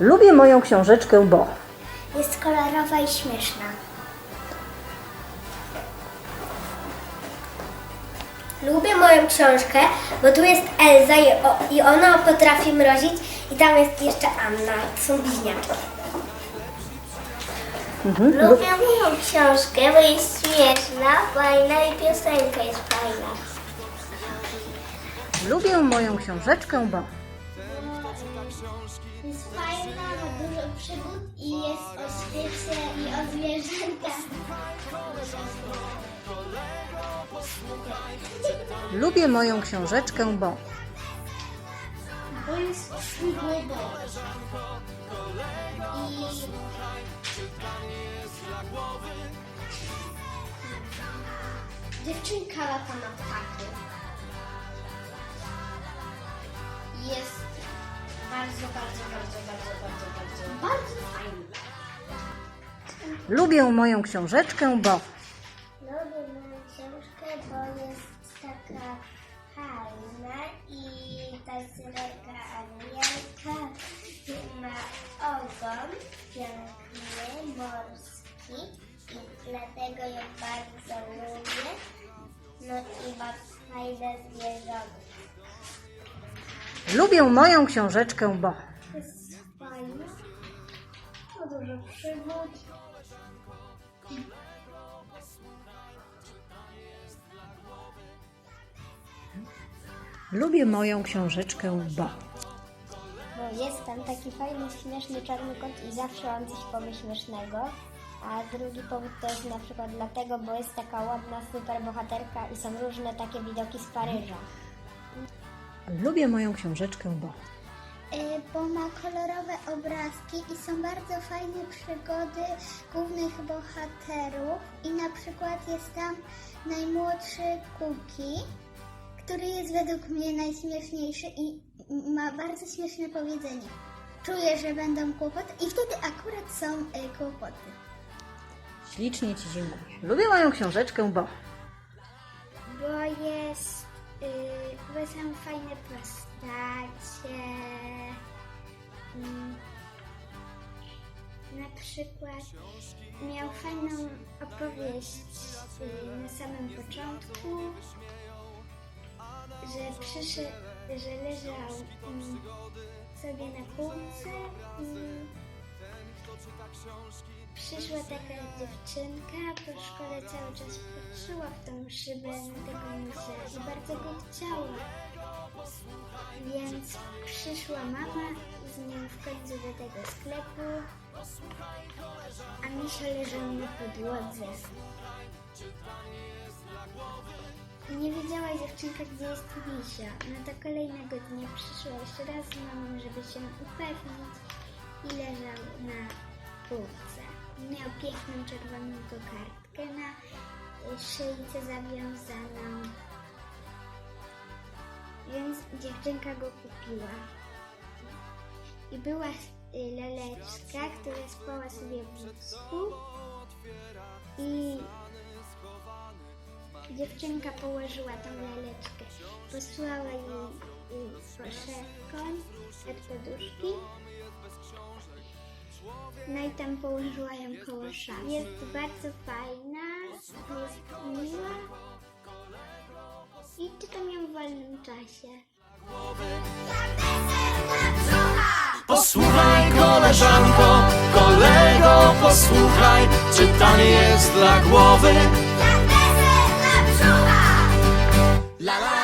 Lubię moją książeczkę, bo Jest kolorowa i śmieszna. Lubię moją książkę, bo tu jest Elza i, o, i ona potrafi mrozić i tam jest jeszcze Anna. To są bliźniaczki. Lubię moją książkę, bo jest śmieszna, fajna i piosenka jest fajna. lubię moją książeczkę, bo Jest fajna, ma dużo przygód i jest o świecie i o zwierzętach. lubię moją książeczkę, bo Bo jest śmigłowo. I dziewczynka lata na ptaku. Jest bardzo, bardzo, bardzo, bardzo, bardzo, bardzo, bardzo fajna. lubię moją książeczkę, bo Lubię moją książkę, bo jest taka fajna i ta syrenka anielka ma ogon piękny, morski i dlatego ją bardzo lubię. No i ma fajne zwierzątko. Lubię moją książeczkę, bo Jest fajna, ma dużo przygód. lubię moją książeczkę, bo Bo jest tam taki fajny, śmieszny czarny kot i zawsze on coś powie śmiesznego. A drugi powód to jest na przykład dlatego, bo jest taka ładna super bohaterka i są różne takie widoki z Paryża. Lubię moją książeczkę, bo Y, Bo ma kolorowe obrazki i są bardzo fajne przygody głównych bohaterów. I na przykład jest tam najmłodszy Kuki, który jest według mnie najśmieszniejszy i ma bardzo śmieszne powiedzenie. Czuję, że będą kłopoty i wtedy akurat są y, kłopoty. ślicznie Ci dziękuję. Lubię moją książeczkę, bo Bo jest, y, bo są fajne postacie. Mm. Na przykład miał fajną opowieść na samym początku, że przyszedł, że leżał mm, sobie na półce i Przyszła taka dziewczynka, po szkole cały czas patrzyła w tą szybę na tego misia i bardzo go chciała. Więc przyszła mama z nią w końcu do tego sklepu, a misio leżał na podłodze. Nie wiedziała dziewczynka, gdzie jest misio. No to kolejnego dnia przyszła jeszcze raz z mamą, żeby się upewnić i leżał na półce. Miał piękną czerwoną kokardkę na szyjce zawiązaną. Więc dziewczynka go kupiła. I była y, laleczka, która spała sobie w wózku. I dziewczynka położyła tą laleczkę. Posłała jej y, poszewką od poduszki. No i tam położyła ją koło szafy. Jest bardzo fajna, jest miła i czytam ją w wolnym czasie. Posłuchaj koleżanko, kolego posłuchaj, czytanie jest dla głowy. La la